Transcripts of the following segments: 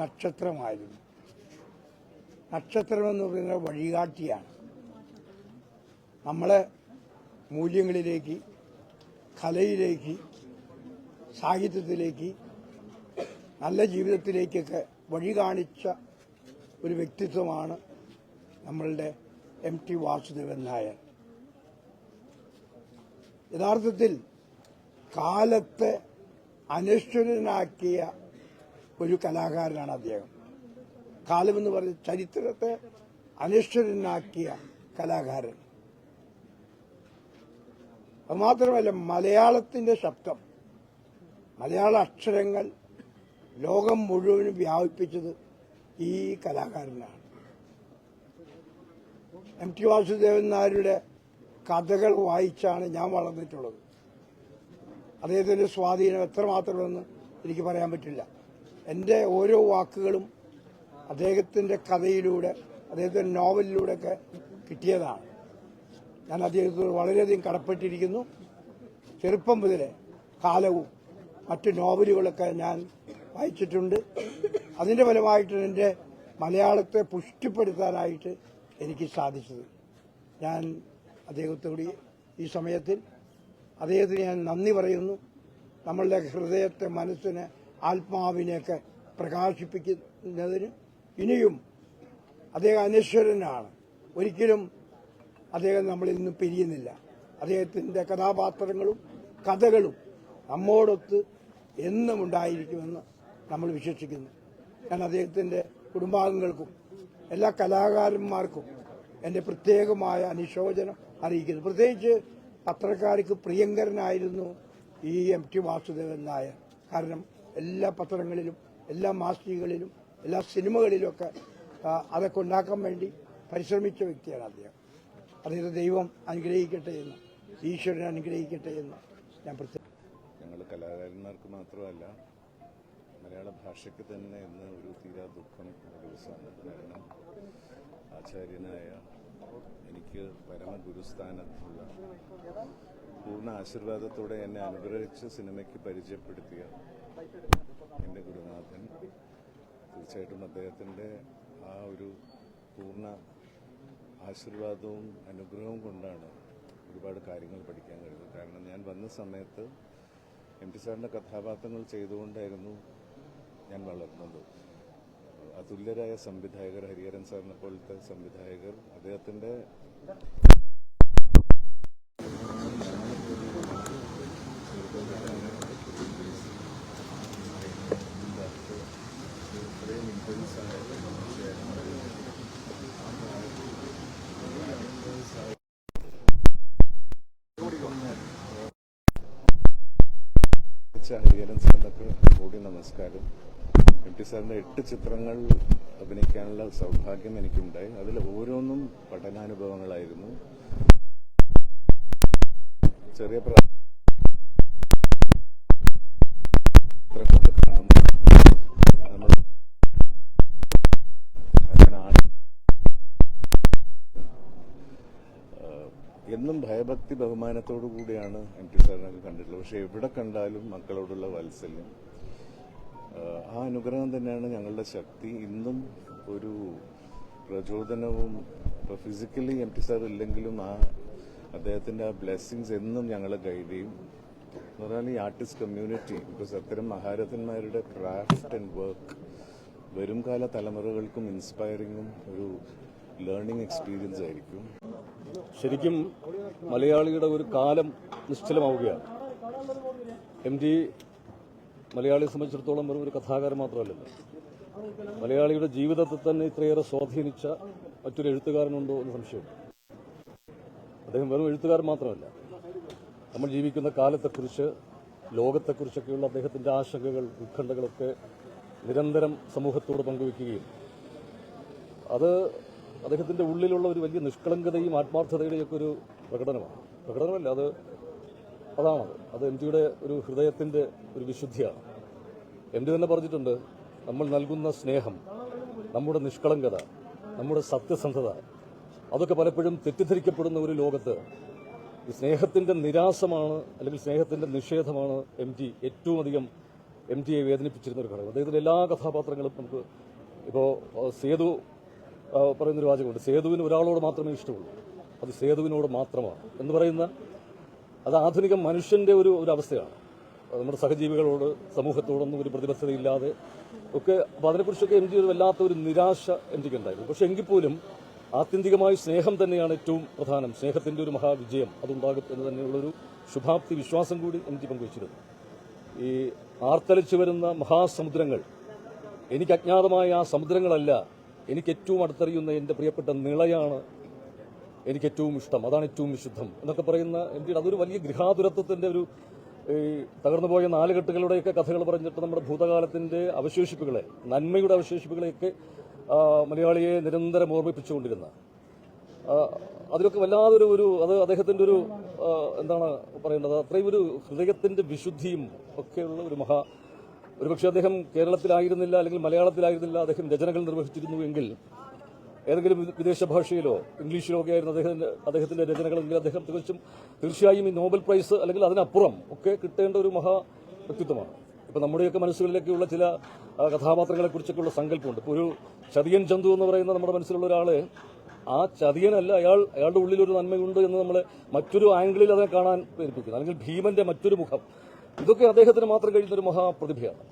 നക്ഷത്രമായിരുന്നു. നക്ഷത്രമെന്ന് പറയുന്നത് വഴികാട്ടിയാണ്. നമ്മളെ മൂല്യങ്ങളിലേക്ക് കലയിലേക്ക് സാഹിത്യത്തിലേക്ക് നല്ല ജീവിതത്തിലേക്കൊക്കെ വഴി കാണിച്ച ഒരു വ്യക്തിത്വമാണ് നമ്മളുടെ എം ടി വാസുദേവൻ നായർ. യഥാർത്ഥത്തിൽ കാലത്തെ അനശ്വരനാക്കിയ ഒരു കലാകാരനാണ് അദ്ദേഹം. കാലം എന്ന് പറഞ്ഞ ചരിത്രത്തെ അനശ്വരനാക്കിയ കലാകാരൻ. അതുമാത്രമല്ല മലയാളത്തിന്റെ ശബ്ദം മലയാള അക്ഷരങ്ങൾ ലോകം മുഴുവനും വ്യാപിപ്പിച്ചത് ഈ കലാകാരനാണ്. എം. ടി. വാസുദേവൻ നായരുടെ കഥകൾ വായിച്ചാണ് ഞാൻ വളർന്നിട്ടുള്ളത്. അദ്ദേഹത്തിന്റെ സ്വാധീനം എത്രമാത്രമെന്ന് എനിക്ക് പറയാൻ പറ്റില്ല. എന്റെ ഓരോ വാക്കുകളും അദ്ദേഹത്തിന്റെ കഥയിലൂടെ അദ്ദേഹത്തിന്റെ നോവലിലൂടെയൊക്കെ കിട്ടിയതാണ്. ഞാൻ അദ്ദേഹത്തോട് വളരെയധികം കടപ്പെട്ടിരിക്കുന്നു. ചെറുപ്പം മുതലേ കാലവും മറ്റ് നോവലുകളൊക്കെ ഞാൻ വായിച്ചിട്ടുണ്ട്. അതിന്റെ ഫലമായിട്ട് എന്റെ മലയാളത്തെ പുഷ്ടിപ്പെടുത്താനായിട്ട് എനിക്ക് സാധിച്ചത്. ഞാൻ അദ്ദേഹത്തോട് ഈ സമയത്തിൽ അദ്ദേഹത്തിന് ഞാൻ നന്ദി പറയുന്നു. നമ്മളുടെ ഹൃദയത്തെ മനസ്സിനെ ആത്മാവിനെയൊക്കെ പ്രകാശിപ്പിക്കുന്നതിന് ഇനിയും അദ്ദേഹം അനശ്വരനാണ്. ഒരിക്കലും അദ്ദേഹം നമ്മളിൽ നിന്ന് പിരിയുന്നില്ല. അദ്ദേഹത്തിന്റെ കഥാപാത്രങ്ങളും കഥകളും നമ്മോടൊത്ത് എന്നും ഉണ്ടായിരിക്കുമെന്ന് നമ്മൾ വിശ്വസിക്കുന്നു. ഞാൻ അദ്ദേഹത്തിന്റെ കുടുംബാംഗങ്ങൾക്കും എല്ലാ കലാകാരന്മാർക്കും എന്റെ പ്രത്യേകമായ അനുശോചനം അറിയിക്കുന്നു. പ്രത്യേകിച്ച് പത്രക്കാർക്ക് പ്രിയങ്കരനായിരുന്നു ഈ എം ടി വാസുദേവൻ നായർ. കാരണം എല്ലാ പത്രങ്ങളിലും എല്ലാ മാസികകളിലും എല്ലാ സിനിമകളിലുമൊക്കെ അതൊക്കെ ഉണ്ടാക്കാൻ വേണ്ടി പരിശ്രമിച്ച വ്യക്തിയാണ് അദ്ദേഹം. അദ്ദേഹത്തെ ദൈവം അനുഗ്രഹിക്കട്ടെ എന്ന് ഈശ്വരൻ അനുഗ്രഹിക്കട്ടെ എന്ന് ഞാൻ പ്രത്യേകം ഞങ്ങൾ കലാകാരന്മാർക്ക് മാത്രമല്ല മലയാള ഭാഷയ്ക്ക് തന്നെ ഇന്ന് ഒരു തീരാ ദുഃഖം ദിവസമാണ്. കാരണം ആചാര്യനായ എനിക്ക് പരമഗുരുസ്ഥാനത്തുള്ള പൂർണ ആശീർവാദത്തോടെ എന്നെ അനുഗ്രഹിച്ച് സിനിമയ്ക്ക് പരിചയപ്പെടുത്തിയ എന്റെ ഗുരുനാഥൻ തീർച്ചയായിട്ടും അദ്ദേഹത്തിന്റെ ആ ഒരു പൂർണ ആശീർവാദവും അനുഗ്രഹവും കൊണ്ടാണ് ഒരുപാട് കാര്യങ്ങൾ പഠിക്കാൻ കഴിഞ്ഞത് കാരണം ഞാൻ വന്ന സമയത്ത് എം ടി സാറിന്റെ കഥാപാത്രങ്ങൾ ചെയ്തുകൊണ്ടായിരുന്നു ഞാൻ വളർന്നത്. അതുല്യരായ സംവിധായകർ ഹരിഹരൻ സാറിനെ പോലത്തെ സംവിധായകർ അദ്ദേഹത്തിന്റെ ഹരിഹരൻ സാറിനൊക്കെ കൂടി നമസ്കാരം. എം ടി സാറിന്റെ എട്ട് ചിത്രങ്ങൾ അഭിനയിക്കാനുള്ള സൗഭാഗ്യം എനിക്കുണ്ടായി. അതിൽ ഓരോന്നും പഠനാനുഭവങ്ങളായിരുന്നു. ചെറിയ പ്ര- എന്നും ഭയഭക്തി ബഹുമാനത്തോടു കൂടിയാണ് എം ടി സാറിനൊക്കെ കണ്ടിട്ടുള്ളത്. പക്ഷേ എവിടെ കണ്ടാലും മക്കളോടുള്ള വാത്സല്യം. ആ അനുഗ്രഹം തന്നെയാണ് ഞങ്ങളുടെ ശക്തി. ഇന്നും ഒരു പ്രചോദനവും ഇപ്പോൾ ഫിസിക്കലി എം ടി സാർ ഇല്ലെങ്കിലും ആ അദ്ദേഹത്തിന്റെ ആ ബ്ലെസ്സിങ്സ് എന്നും ഞങ്ങളെ ഗൈഡ് ചെയ്യും. എന്ന് പറഞ്ഞാൽ ഈ ആർട്ടിസ്റ്റ് കമ്മ്യൂണിറ്റി ബിക്കോസ് അത്തരം മഹാരഥന്മാരുടെ ക്രാഫ്റ്റ് ആൻഡ് വർക്ക് വരും കാല തലമുറകൾക്കും ഇൻസ്പയറിങ്ങും ഒരു ലേണിംഗ് എക്സ്പീരിയൻസ് ആയിരിക്കും. ശരിക്കും മലയാളിയുടെ ഒരു കാലം നിശ്ചലമാവുകയാണ്. എം ജി മലയാളിയെ സംബന്ധിച്ചിടത്തോളം വെറും ഒരു കഥാകാരൻ മാത്രമല്ലല്ലോ. മലയാളിയുടെ ജീവിതത്തെ തന്നെ ഇത്രയേറെ സ്വാധീനിച്ച മറ്റൊരു എഴുത്തുകാരനുണ്ടോ എന്ന് സംശയമുണ്ട്. അദ്ദേഹം വെറും എഴുത്തുകാരൻ മാത്രമല്ല. നമ്മൾ ജീവിക്കുന്ന കാലത്തെക്കുറിച്ച് ലോകത്തെക്കുറിച്ചൊക്കെയുള്ള അദ്ദേഹത്തിന്റെ ആശങ്കകൾ ഉത്കണ്ഠകളൊക്കെ നിരന്തരം സമൂഹത്തോട് പങ്കുവെക്കുകയും അത് അദ്ദേഹത്തിന്റെ ഉള്ളിലുള്ള ഒരു വലിയ നിഷ്കളങ്കതയും ആത്മാർത്ഥതയുടെയും ഒക്കെ ഒരു പ്രകടനമാണ്. പ്രകടനമല്ല അത് അതാണത് അത് എം ജിയുടെ ഒരു ഹൃദയത്തിന്റെ ഒരു വിശുദ്ധിയാണ്. എം ജി തന്നെ പറഞ്ഞിട്ടുണ്ട് നമ്മൾ നൽകുന്ന സ്നേഹം നമ്മുടെ നിഷ്കളങ്കത നമ്മുടെ സത്യസന്ധത അതൊക്കെ പലപ്പോഴും തെറ്റിദ്ധരിക്കപ്പെടുന്ന ഒരു ലോകത്ത് ഈ സ്നേഹത്തിന്റെ നിരാസമാണ് അല്ലെങ്കിൽ സ്നേഹത്തിന്റെ നിഷേധമാണ് എം ജി ഏറ്റവും അധികം എം ടിയെ വേദനിപ്പിച്ചിരുന്ന ഒരു ഘടകം. അദ്ദേഹത്തിന്റെ എല്ലാ കഥാപാത്രങ്ങളും നമുക്ക് ഇപ്പോൾ സേതു പറയുന്നൊരു വാചകമുണ്ട്. സേതുവിന് ഒരാളോട് മാത്രമേ ഇഷ്ടമുള്ളൂ. അത് സേതുവിനോട് മാത്രമാണ്. എന്ന് പറയുന്ന അത് ആധുനിക മനുഷ്യന്റെ ഒരു ഒരു അവസ്ഥയാണ്. നമ്മുടെ സഹജീവികളോട് സമൂഹത്തോടൊന്നും ഒരു പ്രതിബദ്ധതയില്ലാതെ ഒക്കെ അപ്പോൾ അതിനെക്കുറിച്ചൊക്കെ എം ജി ഒരു വല്ലാത്ത ഒരു നിരാശ എം ജിക്ക് ഉണ്ടായിരുന്നു പക്ഷെ എങ്കിൽ പോലും ആത്യന്തികമായി സ്നേഹം തന്നെയാണ് ഏറ്റവും പ്രധാനം. സ്നേഹത്തിന്റെ ഒരു മഹാവിജയം അതുണ്ടാകും എന്ന് തന്നെയുള്ളൊരു ശുഭാപ്തി വിശ്വാസം കൂടി എം ജി പങ്കുവച്ചിരുന്നു. ഈ ആർത്തലിച്ചു വരുന്ന മഹാസമുദ്രങ്ങൾ എനിക്ക് അജ്ഞാതമായ ആ സമുദ്രങ്ങളല്ല എനിക്ക് ഏറ്റവും അടുത്തറിയുന്ന എന്റെ പ്രിയപ്പെട്ട നിളയാണ് എനിക്ക് ഏറ്റവും ഇഷ്ടം. അതാണ് ഏറ്റവും വിശുദ്ധം എന്നൊക്കെ പറയുന്ന എന്റെ അതൊരു വലിയ ഗൃഹാതുരത്വത്തിന്റെ ഒരു ഈ തകർന്നുപോയ നാലുകെട്ടുകളുടെയൊക്കെ കഥകൾ പറഞ്ഞിട്ട് നമ്മുടെ ഭൂതകാലത്തിന്റെ അവശേഷിപ്പുകളെ നന്മയുടെ അവശേഷിപ്പുകളെയൊക്കെ മലയാളിയെ നിരന്തരം ഓർമ്മിപ്പിച്ചുകൊണ്ടിരുന്ന അതിലൊക്കെ വല്ലാതൊരു ഒരു അത് അദ്ദേഹത്തിന്റെ ഒരു എന്താണ് പറയേണ്ടത് അത്രയും ഒരു ഹൃദയത്തിന്റെ വിശുദ്ധിയും ഒക്കെയുള്ള ഒരു മഹാ ഒരുപക്ഷെ അദ്ദേഹം കേരളത്തിലായിരുന്നില്ല അല്ലെങ്കിൽ മലയാളത്തിലായിരുന്നില്ല അദ്ദേഹം രചനകൾ നിർവഹിച്ചിരുന്നുവെങ്കിൽ ഏതെങ്കിലും വിദേശ ഭാഷയിലോ ഇംഗ്ലീഷിലോ ഒക്കെ ആയിരുന്നു അദ്ദേഹത്തിന്റെ അദ്ദേഹത്തിന്റെ രചനകളെങ്കിൽ അദ്ദേഹം തികച്ചും തീർച്ചയായും ഈ നോബൽ പ്രൈസ് അല്ലെങ്കിൽ അതിനപ്പുറം ഒക്കെ കിട്ടേണ്ട ഒരു മഹാ വ്യക്തിത്വമാണ്. ഇപ്പൊ നമ്മുടെയൊക്കെ മനസ്സുകളിലേക്കുള്ള ചില ആ, കഥാപാത്രങ്ങളെ കുറിച്ചൊക്കെയുള്ള സങ്കല്പമുണ്ട്. ഇപ്പൊ ഒരു ചതിയൻ ചന്തു എന്ന് പറയുന്ന നമ്മുടെ മനസ്സിലുള്ള ഒരാൾ ആ ചതിയനല്ല അയാൾ അയാളുടെ ഉള്ളിലൊരു നന്മയുണ്ട് എന്ന് നമ്മൾ മറ്റൊരു ആംഗിളിൽ അതിനെ കാണാൻ പ്രേരിപ്പിക്കുന്നു. അല്ലെങ്കിൽ ഭീമന്റെ മറ്റൊരു മുഖം ഇതൊക്കെ അദ്ദേഹത്തിന് മാത്രം കഴിയുന്ന ഒരു മഹാപ്രതിഭയാണ്.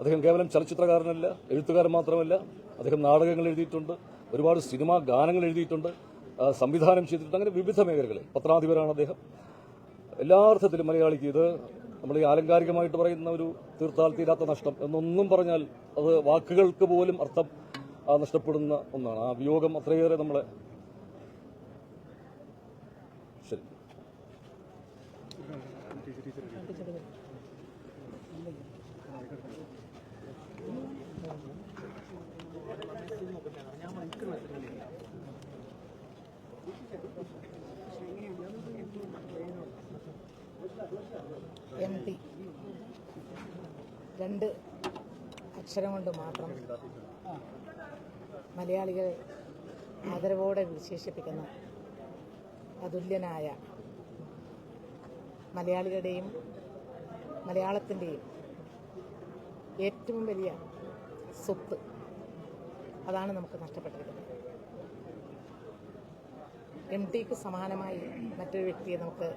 അദ്ദേഹം കേവലം ചലച്ചിത്രകാരനല്ല എഴുത്തുകാരൻ മാത്രമല്ല അദ്ദേഹം നാടകങ്ങൾ എഴുതിയിട്ടുണ്ട് ഒരുപാട് സിനിമാ ഗാനങ്ങൾ എഴുതിയിട്ടുണ്ട് സംവിധാനം ചെയ്തിട്ടുണ്ട് അങ്ങനെ വിവിധ മേഖലകളിൽ. പത്രാധിപരാണ് അദ്ദേഹം. എല്ലാ അർത്ഥത്തിലും മലയാളിക്ക് ഇത് നമ്മൾ ഈ ആലങ്കാരികമായിട്ട് പറയുന്ന ഒരു തീർത്താൽ തീരാത്ത നഷ്ടം എന്നൊന്നും പറഞ്ഞാൽ അത് വാക്കുകൾക്ക് പോലും അർത്ഥം നഷ്ടപ്പെടുന്ന ഒന്നാണ്. ആ വിയോഗം അത്രയേറെ നമ്മളെ എം പി. രണ്ട് അക്ഷരം കൊണ്ട് മാത്രം മലയാളികൾ ആദരവോടെ വിശേഷിപ്പിക്കുന്ന അതുല്യനായ മലയാളികളുടെയും മലയാളത്തിന്റെയും ഏറ്റവും വലിയ സ്വത്ത് അതാണ് നമുക്ക് നഷ്ടപ്പെട്ടിരിക്കുന്നത്. എം ടിക്ക് സമാനമായി മറ്റൊരു വ്യക്തിയെ നമുക്ക്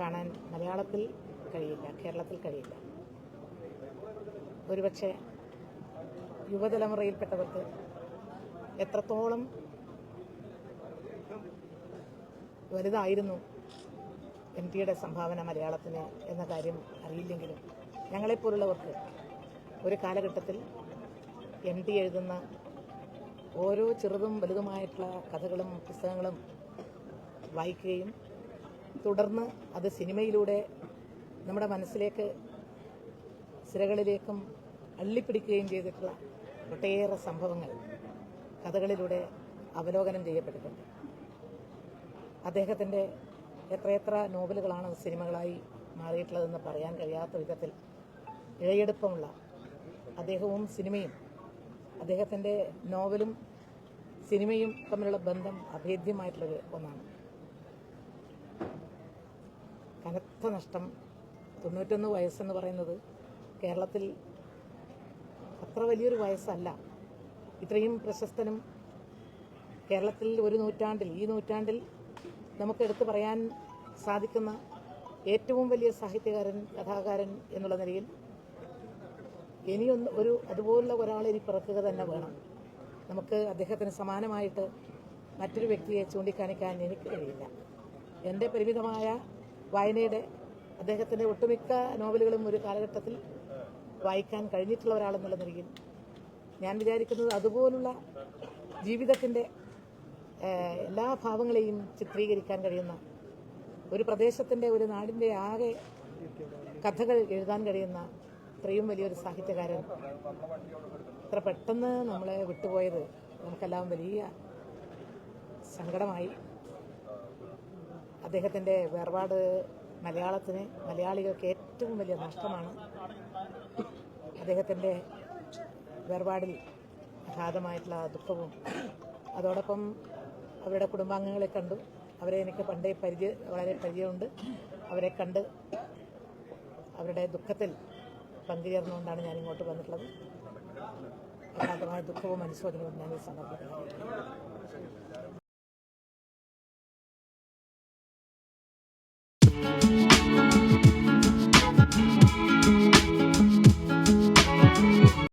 കാണാൻ മലയാളത്തിൽ കഴിയില്ല കേരളത്തിൽ കഴിയില്ല. ഒരുപക്ഷെ യുവതലമുറയിൽപ്പെട്ടവർക്ക് എത്രത്തോളം വലുതായിരുന്നു എം ടിയുടെ സംഭാവന മലയാളത്തിന് എന്ന കാര്യം അറിയില്ലെങ്കിലും ഞങ്ങളെപ്പോലുള്ളവർക്ക് ഒരു കാലഘട്ടത്തിൽ എം ടി എഴുതുന്ന ഓരോ ചെറുതും വലുതുമായിട്ടുള്ള കഥകളും പുസ്തകങ്ങളും വായിക്കുകയും തുടർന്ന് അത് സിനിമയിലൂടെ നമ്മുടെ മനസ്സിലേക്ക് സിരകളിലേക്കും അള്ളിപ്പിടിക്കുകയും ചെയ്തിട്ടുള്ള ഒട്ടേറെ സംഭവങ്ങൾ കഥകളിലൂടെ അവലോകനം ചെയ്യപ്പെട്ടിട്ടുണ്ട്. അദ്ദേഹത്തിന്റെ എത്രയെത്ര നോവലുകളാണ് സിനിമകളായി മാറിയിട്ടുള്ളതെന്ന് പറയാൻ കഴിയാത്ത വിധത്തിൽ ഇഴയെടുപ്പമുള്ള അദ്ദേഹവും സിനിമയും അദ്ദേഹത്തിന്റെ നോവലും സിനിമയും തമ്മിലുള്ള ബന്ധം അഭേദ്യമായിട്ടുള്ളൊരു ഒന്നാണ്. കനത്ത നഷ്ടം. തൊണ്ണൂറ്റൊന്ന് വയസ്സെന്ന് പറയുന്നത് കേരളത്തിൽ അത്ര വലിയൊരു വയസ്സല്ല. ഇത്രയും പ്രശസ്തനും കേരളത്തിൽ ഒരു നൂറ്റാണ്ടിൽ ഈ നൂറ്റാണ്ടിൽ നമുക്ക് എടുത്തു പറയാൻ സാധിക്കുന്ന ഏറ്റവും വലിയ സാഹിത്യകാരൻ കഥാകാരൻ എന്നുള്ള നിലയിൽ ഇനിയൊന്ന് ഒരു അതുപോലുള്ള ഒരാളെ ഇനി പിറക്കുക തന്നെ വേണം. നമുക്ക് അദ്ദേഹത്തിന് സമാനമായിട്ട് മറ്റൊരു വ്യക്തിയെ ചൂണ്ടിക്കാണിക്കാൻ എനിക്ക് കഴിയില്ല. എന്റെ പരിമിതമായ വായനയുടെ അദ്ദേഹത്തിന്റെ ഒട്ടുമിക്ക നോവലുകളും ഒരു കാലഘട്ടത്തിൽ വായിക്കാൻ കഴിഞ്ഞിട്ടുള്ള ഒരാളെന്നുള്ള നിലയിൽ ഞാൻ വിചാരിക്കുന്നത് അതുപോലുള്ള ജീവിതത്തിന്റെ എല്ലാ ഭാവങ്ങളെയും ചിത്രീകരിക്കാൻ കഴിയുന്ന ഒരു പ്രദേശത്തിന്റെ ഒരു നാടിന്റെ ആകെ കഥകൾ എഴുതാൻ കഴിയുന്ന ഇത്രയും വലിയൊരു സാഹിത്യകാരൻ. ഇത്ര പെട്ടെന്ന് നമ്മളെ വിട്ടുപോയത് നമുക്കെല്ലാം വലിയ സങ്കടമായി. അദ്ദേഹത്തിന്റെ വേർപാട് മലയാളത്തിന് മലയാളികൾക്ക് ഏറ്റവും വലിയ നഷ്ടമാണ്. അദ്ദേഹത്തിന്റെ വേർപാടിൽ അഗാധമായിട്ടുള്ള ദുഃഖവും അതോടൊപ്പം അവരുടെ കുടുംബാംഗങ്ങളെ കണ്ടു. അവരെ എനിക്ക് പണ്ടേ പരിചയ വളരെ പരിചയമുണ്ട്. അവരെ കണ്ട് അവരുടെ ദുഃഖത്തിൽ പങ്കുചേർന്നുകൊണ്ടാണ് ഞാൻ ഇങ്ങോട്ട് വന്നിട്ടുള്ളത്. അഗാധമായ ദുഃഖവും അനുശോചനവും ഞാൻ ഈ സന്ദർഭത്തിൽ